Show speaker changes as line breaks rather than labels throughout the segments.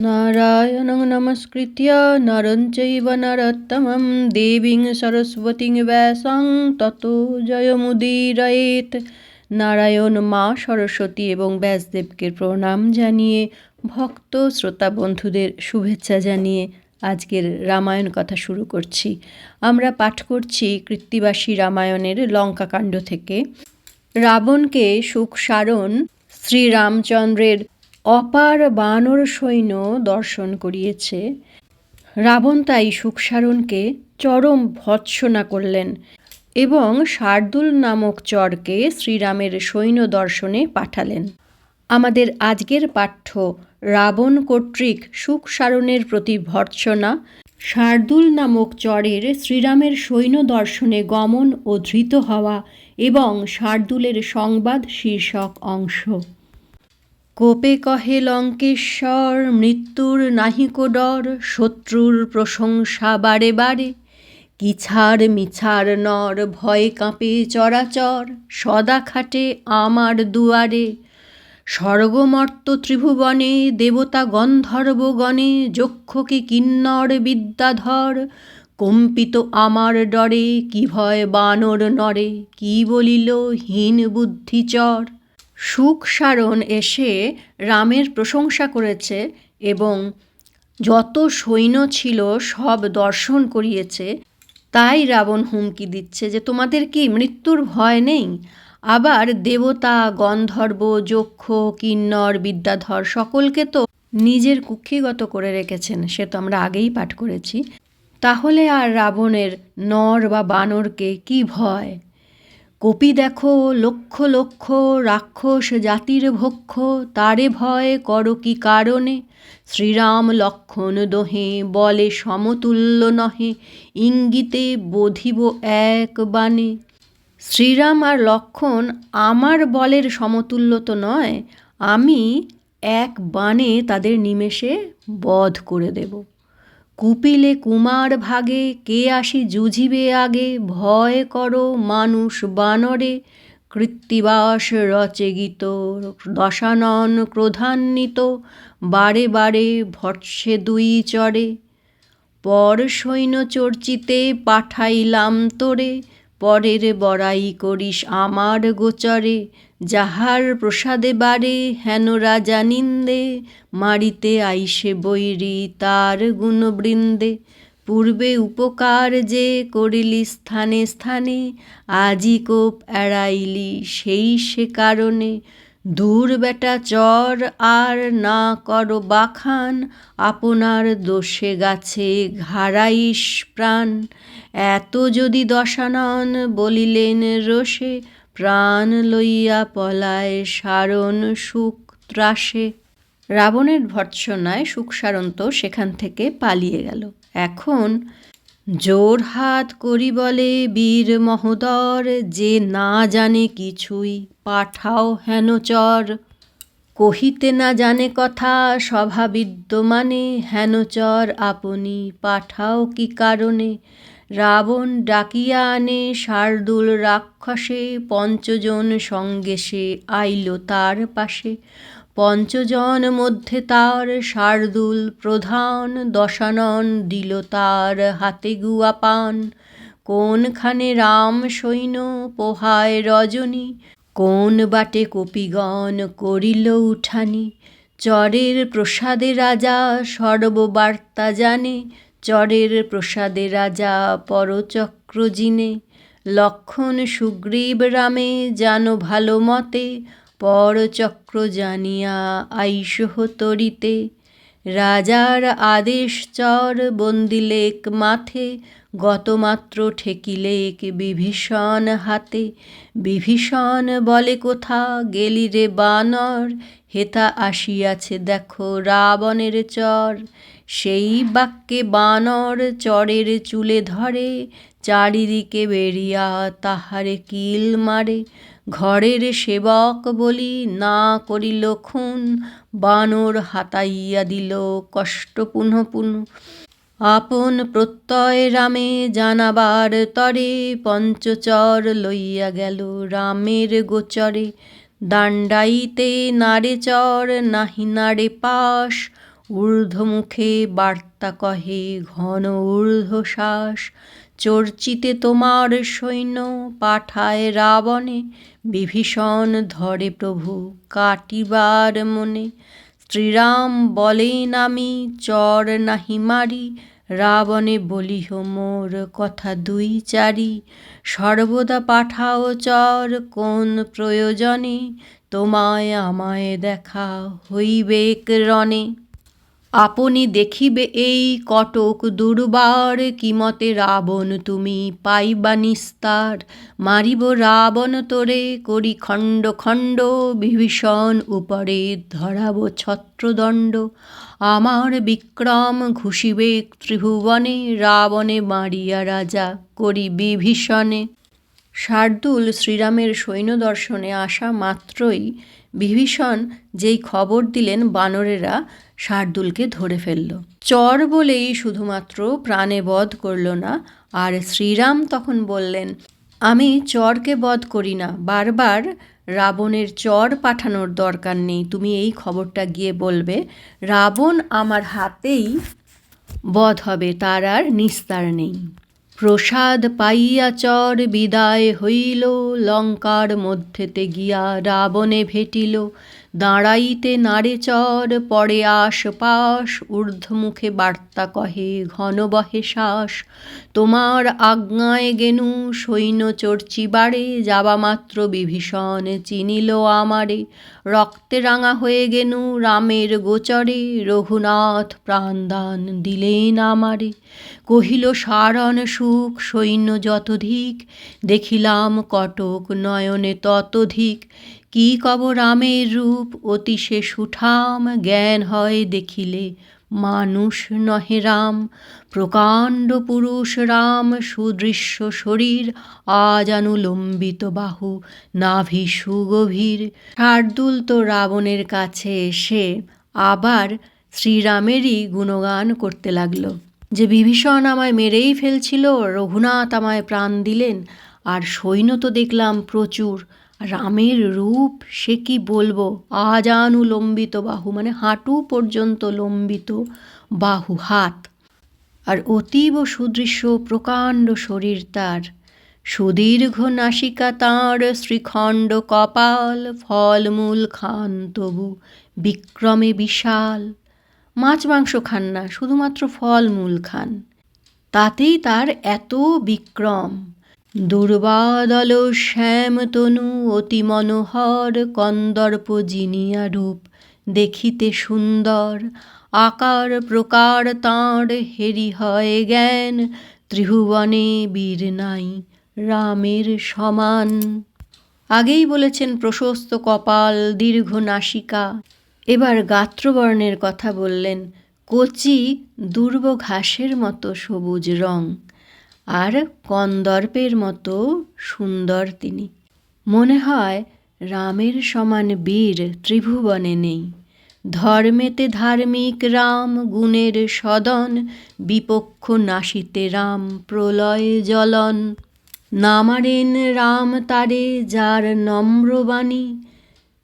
नारायणं नमस्कृत्य नरं चैव नरोत्तमं देवीं সরস্বতীং ব্যাসং তত জয়মুদীরয়েত নারায়ণ মা সরস্বতী এবং ব্যাসদেবকে প্রণাম জানিয়ে ভক্ত শ্রোতা বন্ধুদের শুভেচ্ছা জানিয়ে আজকের রামায়ণ কথা শুরু করছি আমরা পাঠ করছি কৃত্তিবাসী রামায়ণের লঙ্কাকাণ্ড থেকে রাবণকে সুখ সারণ শ্রীরামচন্দ্রের অপার বানর সৈন্য দর্শন করিয়েছে। রাবণ তাই সুখসারণকে চরম ভৎসনা করলেন এবং শার্দুল নামক চরকে শ্রীরামের সৈন্য দর্শনে পাঠালেন। আমাদের আজকের পাঠ্য রাবণ কর্তৃক সুখসারণের প্রতি ভর্ৎসনা শার্দুল নামক চরের শ্রীরামের সৈন্য দর্শনে গমন ও ধৃত হওয়া এবং শার্দুলের সংবাদ শীর্ষক অংশ। কোপে কহে লঙ্কেশ্বর, মৃত্যুর নাহিক ডর শত্রুর প্রশংসা বারে বারে। কিছার মিছার নর, ভয়ে কাঁপে চরাচর, সদা খাটে আমার দুয়ারে। স্বর্গমর্ত ত্রিভুবনে, দেবতা গণে, যক্ষকে কিন্নর বিদ্যাধর, কম্পিত আমার ডরে, কি ভয় বানর নরে, কি বলিল হীন বুদ্ধিচর? সুখ সারণ এসে রামের প্রশংসা করেছে এবং যত সৈন্য ছিল সব দর্শন করিয়েছে, তাই রাবণ হুমকি দিচ্ছে যে তোমাদের কি মৃত্যুর ভয় নেই? আবার দেবতা, গন্ধর্ব, যক্ষ, কিন্নর, বিদ্যাধর সকলকে তো নিজের কুক্ষিগত করে রেখেছেন, সে তো আমরা আগেই পাঠ করেছি। তাহলে আর রাবণের নর বা বানরকে কি ভয়? কপি দেখো, লক্ষ লক্ষ, রাক্ষস জাতির ভক্ষ, তারে ভয় কর কি কারণে? শ্রীরাম লক্ষণ দোহে, বলে সমতুল্য নহে, ইঙ্গিতে বোধিব এক বাণে। শ্রীরাম আর লক্ষণ আমার বলের সমতুল্য তো নয়, আমি এক বাণে তাদের নিমেষে বধ করে দেব। কুপিলে কুমার ভাগে, কে আসি জুঝিবে আগে? ভয় করো মানুষ বানরে, কৃত্তিবাস রচে গীত, দশানন ক্রোধান্বিত, বারে বারে ভটসে দুই চরে। পর সৈন্য চর্চিতে পাঠাইলাম তোরে পরের বড়াই করিস আমার গোচরে, যাহার প্রসাদে বারে হেন রাজা নিন্দে, মারিতে আইসে বৈরি তার গুণবৃন্দে। পূর্বে উপকার যে করিলি স্থানে স্থানে, আজি কোপ এড়াইলি সেই সে কারণে। দূর বেটা চর আর না কর বাখান, আপনার দোষে গাছে ঘাড়াইস প্রাণ। এত যদি দশানন বলিলেন রোষে, প্রাণ লইয়া পলায় সারণ সুখ ত্রাসে। রাবণের ভর্ৎসনায় সুখসারন্ত সেখান থেকে পালিয়ে গেল। এখন জোর হাত করি বলে বীর মহোদর, যে না জানে কিছুই, পাঠাও হেন চর। কহিতে না জানে কথা সভা বিদ্যমানে হেন চর, আপনি পাঠাও কি কারণে? রাবণ ডাকিয়া আনে, শার্দুল রাক্ষসে, পঞ্চজন সঙ্গে সে আইল তার পাশে। পঞ্চজন মধ্যে তার শার্দুল প্রধান, দশানন দিল তার হাতে গুয়া পান। কোনখানে রাম সৈন্য পোহায় রজনী? কোন বাটে কপিগণ করিল উঠানি? চরের প্রসাদে রাজা সর্ববার্তা জানে। চরের প্রসাদে রাজা পরচক্র জিনে লক্ষণ সুগ্রীব রামে জানো ভালো মতে, পরচক্র জানিয়া আইসহ তরিতে। রাজার আদেশ চর বন্দিলেক মাথে গতমাত্র ঠেকিলেক বিভীষণ হাতে। বিভীষণ বলে, কোথা গেলি রে বানর? হেতা আসিয়াছে দেখো রাবণের চর। সেই বাক্যে বানর চরের চুলে ধরে, চারিদিকে বেরিয়া তাহারে কিল মারে। ঘরের সেবক বলি, না করিল খুন। বানর হাতাইয়া দিল কষ্ট পুনঃ পুনঃ। আপন প্রত্যয় রামে জানাবার তরে পঞ্চচর লইয়া গেল রামের গোচরে। দাণ্ডাইতে নারে চর, নাহি নারে পাশ। ঊর্ধ্বমুখে বার্তা কহে, ঘন ঊর্ধ্বশ্বাস। চর্চিতে তোমার সৈন্য পাঠায় রাবণে। বিভীষণ ধরে প্রভু, কাটিবার মনে। শ্রীরাম বলেন, আমি চর নাহি মারি, রাবণে বলিহ মোর কথা দুই চারি। সর্বদা পাঠাও চর, কোন প্রয়োজনে? তোমায় আমায় দেখা হইবেক রণে। আপনি দেখিবে এই কটক দুর্বার, কিমতে রাবণ তুমি পাইবা নিস্তার। মারিব রাবণ তোরে, করি খণ্ড খণ্ড, বিভীষণ উপরে ধরাব ছত্রদণ্ড। আমার বিক্রম ঘুষিবে ত্রিভুবনে, রাবণে মারিয়া রাজা করি বিভীষণে। শার্দুল শ্রীরামের সৈন্য দর্শনে আসা মাত্রই বিভীষণ যেই খবর দিলেন বানরেরা শার্দুলকে ধরে ফেলল। চর বলেই শুধুমাত্র প্রাণে বধ করল না, আর শ্রীরাম তখন বললেন, আমি চরকে বধ করি না, বারবার রাবণের চর পাঠানোর দরকার নেই, তুমি এই খবরটা গিয়ে বলবে, রাবণ আমার হাতেই বধ হবে, তার আর নিস্তার নেই। প্রসাদ পাইয়া চর বিদায় হইল, লঙ্কার মধ্যেতে গিয়া রাবণে ভেটিল দাঁড়াইতে নাড়ে চর পরে আশপাশ, ঊর্ধ্বমুখে বার্তা কহে, ঘন বহে শ্বাস। তোমার আজ্ঞায় গেনু, সৈন্য চর্চিবারে যাবা মাত্র বিভীষণ, চিনিল আমারে। রক্তে রাঙা হয়ে গেনু, রামের গোচরে, রঘুনাথ প্রাণদান দিলেন আমারে। কহিল, সারণ সুখ, সৈন্য যতধিক, দেখিলাম কটক নয়নে ততধিক। কি কব রামের রূপ? অতিশে সুঠাম জ্ঞান হয় দেখিলে। মানুষ নহে রাম, প্রকাণ্ড পুরুষ রাম, সুদৃশ্য শরীর আজানুলম্বিত বাহু, নাভি সুগভীর। শার্দুল তো রাবণের কাছে এসে আবার শ্রীরামেরই গুণগান করতে লাগল। যে বিভীষণ আমায় মেরেই ফেলছিল, রঘুনাথ আমায় প্রাণ দিলেন, আর সৈন্য তো দেখলাম প্রচুর। রামের রূপ সে কি বলব? আজানু লম্বিত বাহু মানে হাঁটু পর্যন্ত লম্বিত বাহু, হাত। আর অতীব সুদৃশ্য প্রকাণ্ড শরীর তার। সুদীর্ঘ নাসিকা তাঁর, শ্রীখণ্ড কপাল, ফলমূল খান তবু বিক্রমে বিশাল। মাছ মাংস খান না, শুধুমাত্র ফলমূল খান। তাতেই তার এত বিক্রম। দুর্বাদল শ্যাম তনু অতি মনোহর, কন্দর্প জিনিয়া রূপ দেখিতে সুন্দর। আকার প্রকার তাঁর হেরি হয় জ্ঞান, ত্রিভুবনে বীর নাই রামের সমান। আগেই বলেছেন প্রশস্ত কপাল, দীর্ঘ নাসিকা। এবার গাত্রবর্ণের কথা বললেন, কচি দুর্ব ঘাসের মতো সবুজ রং। আর কন্দর্পের মতো সুন্দর তিনি। মনে হয় রামের সমান বীর ত্রিভুবনে নেই। ধর্মেতে ধার্মিক রাম গুণের সদন, বিপক্ষ নাশিতে রাম প্রলয় জলন নামারেন রাম তারে যার নম্রবাণী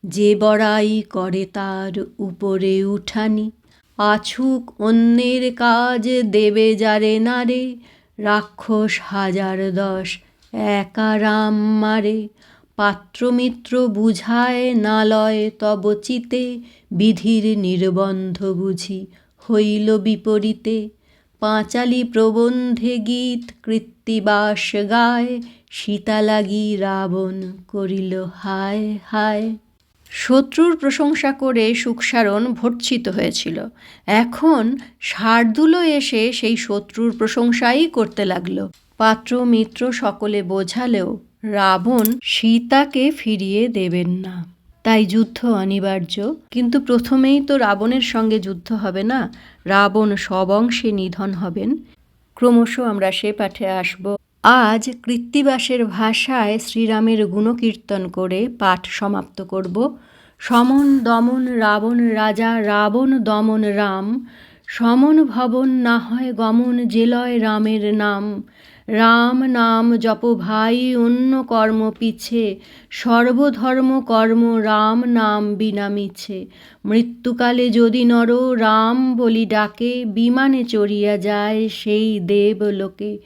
যে বড়াই করে তার উপরে উঠানি। আছুক অন্যের কাজ দেবে যারে নারে রাক্ষস হাজার দশ একা রাম মারে। পাত্রমিত্র বুঝায় নালয় তব চিতে। বিধির নির্বন্ধ বুঝি হইল বিপরীতে। পাঁচালি প্রবন্ধে গীত কৃত্তিবাস গায়। সীতা লাগি রাবণ করিল হায় হায়। শত্রুর প্রশংসা করে সুখসারণ ভর্ৎসিত হয়েছিল। এখন শার্দুলও এসে সেই শত্রুর প্রশংসাই করতে লাগল। পাত্র মিত্র সকলে বোঝালেও রাবণ সীতাকে ফিরিয়ে দেবেন না। তাই যুদ্ধ অনিবার্য, কিন্তু প্রথমেই তো রাবণের সঙ্গে যুদ্ধ হবে না। রাবণ সবংশে নিধন হবেন। ক্রমশ আমরা সে পাঠে আসব। আজ কৃত্তিবাসের ভাষায় শ্রীরামের গুণকীর্তন করে পাঠ সমাপ্ত করব। সমন দমন রাবণ রাজা, রাবণ দমন রাম, সমন ভবন না হয় গমন জেলয় রামের নাম। রাম নাম জপ ভাই, অন্য কর্ম পিছে, সর্বধর্ম কর্ম রাম নাম বিনা মিছে। মৃত্যুকালে যদি নর, রাম বলি ডাকে, বিমানে চড়িয়া যায় সেই দেবলোকে।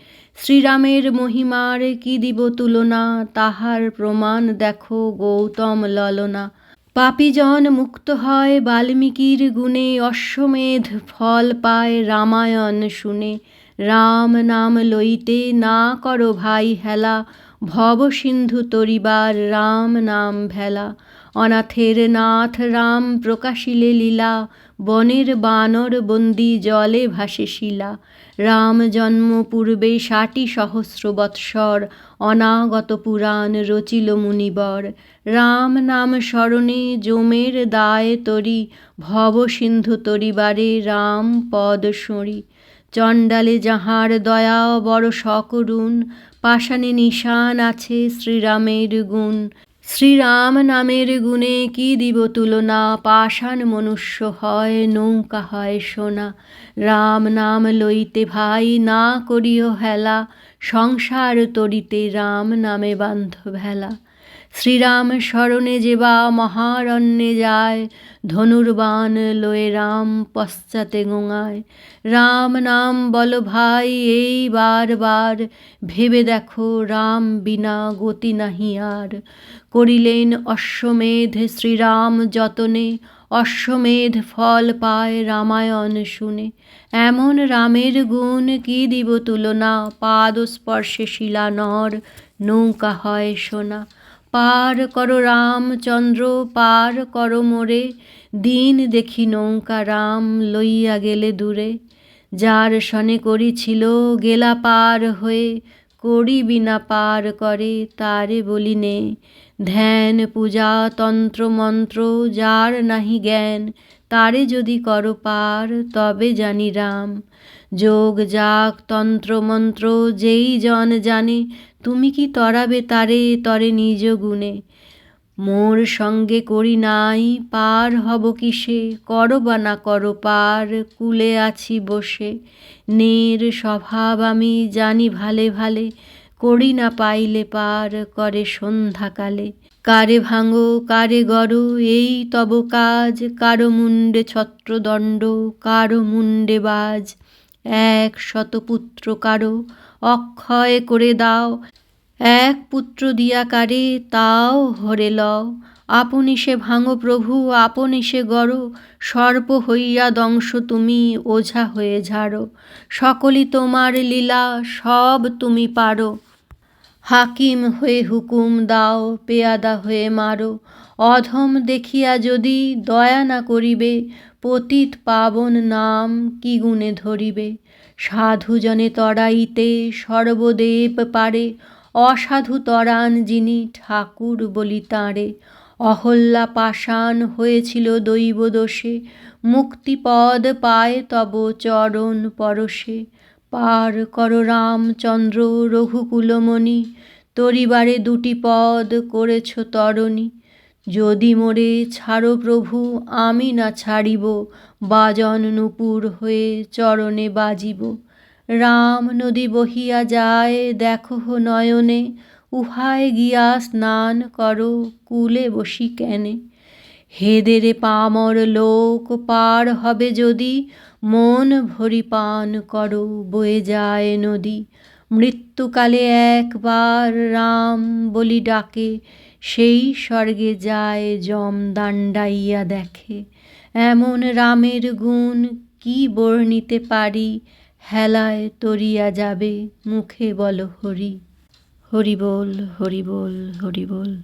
শ্রীরামের মহিমার কি দিব তুলনা? তাহার প্রমাণ দেখো গৌতম ললনা। পাপীজন মুক্ত হয় বাল্মীকির গুণে, অশ্বমেধ ফল পায় রামায়ণ শুনে। রাম নাম লইতে না করো ভাই হেলা, ভব সিন্ধু তরিবার রাম নাম ভেলা। অনাথের নাথ রাম প্রকাশিলে লীলা বনের বানর বন্দি জলে ভাসে শিলা। রাম জন্ম পূর্বে ষাটি সহস্র বৎসর, অনাগত পুরাণ রচিল মুনিবর। রাম নাম স্মরণে জমের দায় তরি, ভব সিন্ধু তরিবারে রাম পদ সঁড়ি। চণ্ডালে যাহার দয়া বড় সকরুণ, পাষাণে নিশান আছে শ্রীরামের গুণ। শ্রীরাম নামের গুণে কি দিব তুলনা? পাষাণ মনুষ্য হয়, নৌকা হয় সোনা। রাম নাম লইতে ভাই, না করিও হেলা। সংসার তরিতে রাম নামে বান্ধ ভেলা শ্রীরাম স্মরণে যেবা মহারণ্যে যায়, ধনুর্বাণ লয়ে রাম পশ্চাতে গোঙায়। রাম নাম বল ভাই, এই বার বার ভেবে দেখো, রাম বিনা গতি নাহি আর। করিলেন অশ্বমেধ শ্রীরাম যতনে, অশ্বমেধ ফল পায় রামায়ণ শুনে। এমন রামের গুণ কি দিব তুলনা? পাদ স্পর্শে শিলা নর নৌকা হয় সোনা। পার করো রামচন্দ্র, পার করো মোরে। দিন দেখি নৌকা রাম লইয়া গেলে দূরে। যার সনে করিছিল গেলা পার হয়ে করি বিনা পার করে, তারে বলিনে ধ্যান, পূজা, তন্ত্র, মন্ত্র, যার নাহি জ্ঞান, তারে যদি কর পার, তবে জানি রাম। যোগ যাক তন্ত্র, মন্ত্র, যেই জন জানে, তুমি কি তরাবে তারে, তরে নিজ গুণে। মোর সঙ্গে করি নাই, পার হব কিসে, করো বা না করো পার, কুলে আছি বসে। নের স্বভাব আমি জানি ভালে ভালে করি না পাইলে পার করে সন্ধ্যাকালে। কারে ভাঙো, কারে গড়, এই তব কাজ। কারও মুন্ডে ছত্রদণ্ড, কারও মুন্ডে বাজ। এক শতপুত্র কারও অক্ষয় করে দাও। এক পুত্র দিয়া কারে তাও হরে লও। আপনি সে ভাঙো প্রভু, আপনি সে গড়। সর্প হইয়া দংশ তুমি, ওঝা হয়ে ঝাড়ো। সকলই তোমার লীলা, সব তুমি পারো। হাকিম হয়ে হুকুম দাও, পেয়াদা হয়ে মারো। অধম দেখিয়া যদি দয়া না করিবে, পতিত পাবন নাম কি গুণে ধরিবে? সাধুজনে তরাইতে সর্বদেব পারে, অসাধু তরান যিনি ঠাকুর বলি তাঁরে। অহল্যা পাষাণ হয়েছিল দৈব দোষে মুক্তিপদ পায় তব চরণ পরশে। পার কর রামচন্দ্র রঘুকুলমণি, তরিবারে দুটি পদ করেছ তরণী। যদি মোরে ছাড়ো প্রভু, আমি না ছাড়িব, বাজন নূপুর হয়ে চরণে বাজিব। রাম নদী বহিয়া যায়, দেখো নয়নে, উহায় গিয়া স্নান করো, কুলে বসি কেনে। হেদেরে পামর লোক পার হবে যদি, মন ভরি পান করো, বয়ে যায় নদী। মৃত্যুকালে একবার রাম বলি ডাকে, সেই স্বর্গে যায় যম দাণ্ডাইয়া দেখে। এমন রামের গুণ কি বর্ণিতে পারি, হেলায় তরিয়া যাবে মুখে বল হরি। হরি বল হরি বল হরি বল।